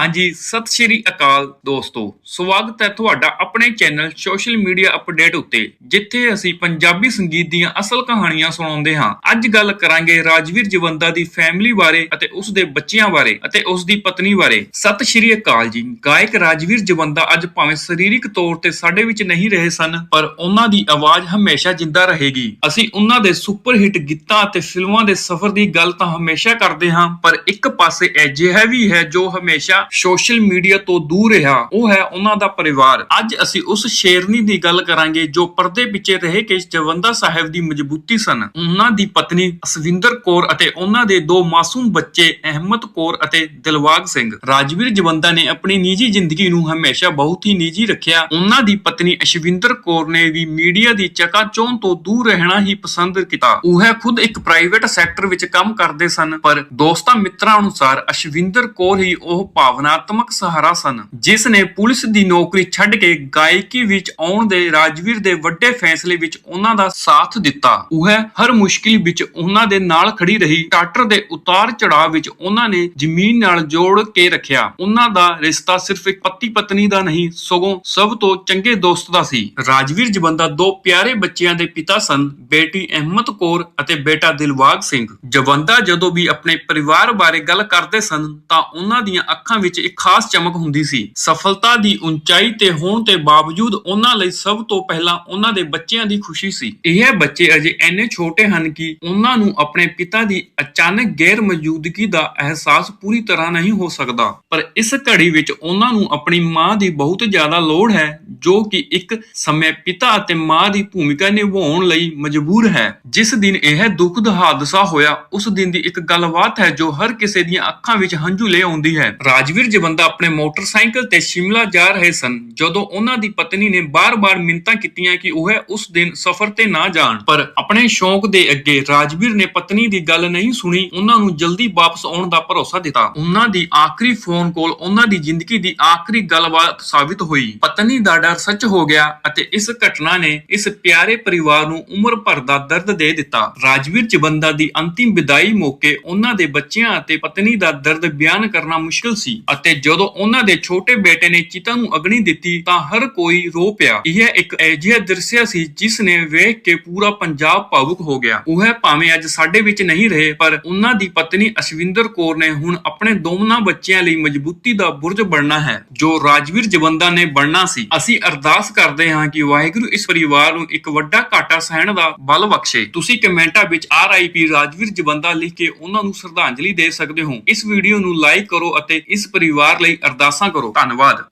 ਹਾਂਜੀ, ਸਤਿ ਸ਼੍ਰੀ ਅਕਾਲ ਦੋਸਤੋ। ਸਵਾਗਤ ਹੈ ਤੁਹਾਡਾ ਆਪਣੇ ਚੈਨਲ ਸੋਸ਼ਲ ਮੀਡੀਆ ਅਪਡੇਟ ਉੱਤੇ, ਜਿੱਥੇ ਅਸੀਂ ਪੰਜਾਬੀ ਸੰਗੀਤ ਦੀਆਂ ਅਸਲ ਕਹਾਣੀਆਂ ਸੁਣਾਉਂਦੇ ਹਾਂ। ਅੱਜ ਗੱਲ ਕਰਾਂਗੇ ਰਾਜਵੀਰ ਜਵੰਦਾ ਦੀ ਫੈਮਿਲੀ ਬਾਰੇ ਅਤੇ ਉਸ ਦੇ ਬੱਚਿਆਂ ਬਾਰੇ ਅਤੇ ਉਸ ਦੀ ਪਤਨੀ ਬਾਰੇ। ਸਤਿ ਸ਼੍ਰੀ ਅਕਾਲ ਜੀ। ਗਾਇਕ ਰਾਜਵੀਰ ਜਵੰਦਾ ਅੱਜ ਭਾਵੇਂ ਸਰੀਰਕ ਤੌਰ ਤੇ ਸਾਡੇ ਵਿੱਚ ਨਹੀਂ ਰਹੇ ਸਨ, ਪਰ ਉਹਨਾਂ ਦੀ ਆਵਾਜ਼ ਹਮੇਸ਼ਾ ਜਿੰਦਾ ਰਹੇਗੀ। ਅਸੀਂ ਉਹਨਾਂ ਦੇ ਸੁਪਰ ਹਿੱਟ ਗੀਤਾਂ ਅਤੇ ਫਿਲਮਾਂ ਦੇ ਸਫ਼ਰ ਦੀ ਗੱਲ ਤਾਂ ਹਮੇਸ਼ਾ ਕਰਦੇ ਹਾਂ, ਪਰ ਇੱਕ ਪਾਸੇ ਅਜਿਹਾ ਵੀ ਹੈ ਜੋ ਹਮੇਸ਼ਾ ਸੋਸ਼ਲ ਮੀਡੀਆ ਤੋਂ ਦੂਰ ਰਿਹਾ, ਉਹ ਹੈ ਉਹਨਾਂ ਦਾ ਪਰਿਵਾਰ। ਅੱਜ ਅਸੀਂ ਉਸ ਸ਼ੇਰਨੀ ਦੀ ਗੱਲ ਕਰਾਂਗੇ ਜੋ ਪਰਦੇ ਪਿੱਛੇ ਰਹਿ ਕੇ ਜਵੰਦਾ ਸਾਹਿਬ ਦੀ ਮਜ਼ਬੂਤੀ ਸਨ। ਉਹਨਾਂ ਦੀ ਪਤਨੀ ਅਸਵਿੰਦਰ ਕੌਰ ਅਤੇ ਉਹਨਾਂ ਦੇ ਦੋ ਮਾਸੂਮ ਬੱਚੇ ਅਹਿਮਦ ਕੌਰ ਅਤੇ ਦਿਲਵਾਗ ਸਿੰਘ। ਰਾਜਵੀਰ ਜਵੰਦਾ ਨੇ ਆਪਣੀ ਨਿੱਜੀ ਜ਼ਿੰਦਗੀ ਨੂੰ ਹਮੇਸ਼ਾ ਬਹੁਤ ਹੀ ਨਿੱਜੀ ਰੱਖਿਆ। ਉਹਨਾਂ ਦੀ ਪਤਨੀ ਅਸ਼ਵਿੰਦਰ ਕੌਰ ਨੇ ਵੀ ਮੀਡੀਆ ਦੀ ਚਕਾਚੌਂਧ ਤੋਂ ਦੂਰ ਰਹਿਣਾ ਹੀ ਪਸੰਦ ਕੀਤਾ। ਉਹ ਖੁਦ ਇੱਕ ਪ੍ਰਾਈਵੇਟ ਸੈਕਟਰ ਵਿੱਚ ਕੰਮ ਕਰਦੇ ਸਨ, ਪਰ ਦੋਸਤਾਂ ਮਿੱਤਰਾਂ ਅਨੁਸਾਰ ਅਸ਼ਵਿੰਦਰ ਕੌਰ ਹੀ ਉਹ ਭਾਵ ਭਾਵਨਾਤਮਕ ਸਹਾਰਾ ਸਨ, ਜਿਸ ਨੇ ਪੁਲਿਸ ਦੀ ਨੌਕਰੀ ਛੱਡ ਕੇ ਗਾਇਕੀ ਵਿੱਚ ਆਉਣ ਦੇ ਰਾਜਵੀਰ ਦੇ ਵੱਡੇ ਫੈਸਲੇ ਵਿੱਚ ਉਹਨਾਂ ਦਾ ਸਾਥ ਦਿੱਤਾ। ਉਹ ਹਰ ਮੁਸ਼ਕਿਲ ਵਿੱਚ ਉਹਨਾਂ ਦੇ ਨਾਲ ਖੜੀ ਰਹੀ। ਟਾਟਰ ਦੇ ਉਤਾਰ ਚੜਾਅ ਵਿੱਚ ਉਹਨਾਂ ਨੇ ਜ਼ਮੀਨ ਨਾਲ ਜੋੜ ਕੇ ਰੱਖਿਆ। ਉਹਨਾਂ ਦਾ ਰਿਸ਼ਤਾ ਸਿਰਫ ਇੱਕ ਪਤੀ ਪਤਨੀ ਦਾ ਨਹੀਂ, ਸਗੋਂ ਸਭ ਤੋਂ ਚੰਗੇ ਦੋਸਤ ਦਾ ਸੀ। ਰਾਜਵੀਰ ਜਵੰਦਾ ਦੋ ਪਿਆਰੇ ਬੱਚਿਆਂ ਦੇ ਪਿਤਾ ਸਨ, ਬੇਟੀ ਅਹਿਮਦ ਕੌਰ ਅਤੇ ਬੇਟਾ ਦਿਲਵਾਗ ਸਿੰਘ। ਜਵੰਦਾ ਜਦੋਂ ਵੀ ਆਪਣੇ ਪਰਿਵਾਰ ਬਾਰੇ ਗੱਲ ਕਰਦੇ ਸਨ, ਤਾਂ ਉਹਨਾਂ ਦੀਆਂ ਅੱਖਾਂ ਵਿੱਚ ਇੱਕ ਖਾਸ ਚਮਕ ਹੁੰਦੀ ਸੀ। ਸਫਲਤਾ ਦੀ ਉਚਾਈ ਤੇ ਹੋਣ ਦੇ ਬਾਵਜੂਦ ਉਹਨਾਂ ਲਈ ਸਭ ਤੋਂ ਪਹਿਲਾਂ ਉਹਨਾਂ ਦੇ ਬੱਚਿਆਂ ਦੀ ਖੁਸ਼ੀ ਸੀ। ਇਹ ਬੱਚੇ ਅਜੇ ਇੰਨੇ ਛੋਟੇ ਹਨ ਕਿ ਉਹਨਾਂ ਨੂੰ ਆਪਣੇ ਪਿਤਾ ਦੀ ਅਚਾਨਕ ਗੈਰ ਮੌਜੂਦਗੀ ਦਾ ਅਹਿਸਾਸ ਪੂਰੀ ਤਰ੍ਹਾਂ ਨਹੀਂ ਹੋ ਸਕਦਾ। ਪਰ ਇਸ ਘੜੀ ਵਿੱਚ ਉਹਨਾਂ ਨੂੰ ਆਪਣੀ ਮਾਂ ਦੀ ਬਹੁਤ ਜ਼ਿਆਦਾ ਲੋੜ ਹੈ। ਜੋ ਕਿ ਇੱਕ ਸਮੇਂ ਪਿਤਾ ਅਤੇ ਮਾਂ ਦੀ ਭੂਮਿਕਾ ਨਿਭਾਉਣ ਲਈ ਮਜਬੂਰ ਹੈ। ਜਿਸ ਦਿਨ ਇਹ ਦੁਖਦ ਹਾਦਸਾ ਹੋਇਆ, ਉਸ ਦਿਨ ਦੀ ਇੱਕ ਗੱਲਬਾਤ ਹੈ ਜੋ ਹਰ ਕਿਸੇ ਦੀਆਂ ਅੱਖਾਂ ਵਿੱਚ ਹੰਝੂ ਲੈ ਆਉਂਦੀ ਹੈ। ਰਾਜਵੀਰ ਜਵੰਦਾ ਆਪਣੇ ਮੋਟਰਸਾਈਕਲ ਤੇ ਸ਼ਿਮਲਾ ਜਾ ਰਹੇ ਸਨ, ਜਦੋਂ ਉਹਨਾਂ ਦੀ ਪਤਨੀ ਨੇ ਬਾਰ-ਬਾਰ ਮਿੰਨਤਾਂ ਕੀਤੀਆਂ ਕਿ ਉਹ ਉਸ ਦਿਨ ਸਫ਼ਰ ਤੇ ਨਾ ਜਾਣ। ਪਰ ਆਪਣੇ ਸ਼ੌਂਕ ਦੇ ਅੱਗੇ ਰਾਜਵੀਰ ਨੇ ਪਤਨੀ ਦੀ ਗੱਲ ਨਹੀਂ ਸੁਣੀ, ਉਹਨਾਂ ਨੂੰ ਜਲਦੀ ਵਾਪਸ ਆਉਣ ਦਾ ਭਰੋਸਾ ਦਿੱਤਾ। ਉਹਨਾਂ ਦੀ ਆਖਰੀ ਫੋਨ ਕਾਲ ਉਹਨਾਂ ਦੀ ਜ਼ਿੰਦਗੀ ਦੀ ਆਖਰੀ ਗੱਲਬਾਤ ਸਾਬਿਤ ਹੋਈ। ਪਤਨੀ ਦਾ ਡਰ ਸੱਚ ਹੋ ਗਿਆ ਅਤੇ ਇਸ ਘਟਨਾ ਨੇ ਇਸ ਪਿਆਰੇ ਪਰਿਵਾਰ ਨੂੰ ਉਮਰ ਭਰ ਦਾ ਦਰਦ ਦੇ ਦਿੱਤਾ। ਰਾਜਵੀਰ ਚਬੰਦਾ ਦੀ ਅੰਤਿਮ ਵਿਦਾਈ ਮੌਕੇ ਉਹਨਾਂ ਦੇ ਬੱਚਿਆਂ ਅਤੇ ਪਤਨੀ ਦਾ ਦਰਦ ਬਿਆਨ ਕਰਨਾ ਮੁਸ਼ਕਲ ਸੀ ਅਤੇ ਜਦੋਂ ਉਹਨਾਂ ਦੇ ਛੋਟੇ ਬੇਟੇ ਨੇ ਚਿਤਾ ਨੂੰ ਅਗਨੀ ਦਿੱਤੀ ਤਾਂ ਹਰ ਕੋਈ ਰੋ ਪਿਆ। ਇਹ ਇੱਕ ਅਜਿਹਾ ਦ੍ਰਿਸ਼ ਸੀ ਜਿਸ ਨੇ ਵੇਖ ਕੇ ਪੂਰਾ ਪੰਜਾਬ ਭਾਵੁਕ ਹੋ ਗਿਆ। ਉਹ ਭਾਵੇਂ ਅੱਜ ਸਾਡੇ ਵਿੱਚ ਨਹੀਂ ਰਹੇ, ਪਰ ਉਹਨਾਂ ਦੀ ਪਤਨੀ ਅਸ਼ਵਿੰਦਰ ਕੌਰ ਨੇ ਹੁਣ ਆਪਣੇ ਦੋਵਾਂ ਬੱਚਿਆਂ ਲਈ ਮਜ਼ਬੂਤੀ ਦਾ ਬੁਰਜ ਬਣਨਾ ਹੈ, ਜੋ ਰਾਜਵੀਰ ਜਵੰਦਾ ਨੇ ਬਣਨਾ ਸੀ। ਅਸੀਂ ਅਰਦਾਸ ਕਰਦੇ ਹਾਂ ਕਿ ਵਾਹਿਗੁਰੂ ਇਸ ਪਰਿਵਾਰ ਨੂੰ ਇੱਕ ਵੱਡਾ ਘਾਟਾ ਸਹਿਣ ਦਾ ਬਲ ਬਖਸ਼ੇ। ਤੁਸੀਂ ਕਮੈਂਟਾਂ ਵਿੱਚ ਆਰਆਈਪੀ ਰਾਜਵੀਰ ਜਵੰਦਾ ਲਿਖ ਕੇ ਉਹਨਾਂ ਨੂੰ ਸ਼ਰਧਾਂਜਲੀ ਦੇ ਸਕਦੇ ਹੋ। ਇਸ ਵੀਡੀਓ ਨੂੰ ਲਾਈਕ ਕਰੋ ਅਤੇ ਇਸ ਪਰਿਵਾਰ ਲਈ ਅਰਦਾਸਾਂ ਕਰੋ। ਧੰਨਵਾਦ।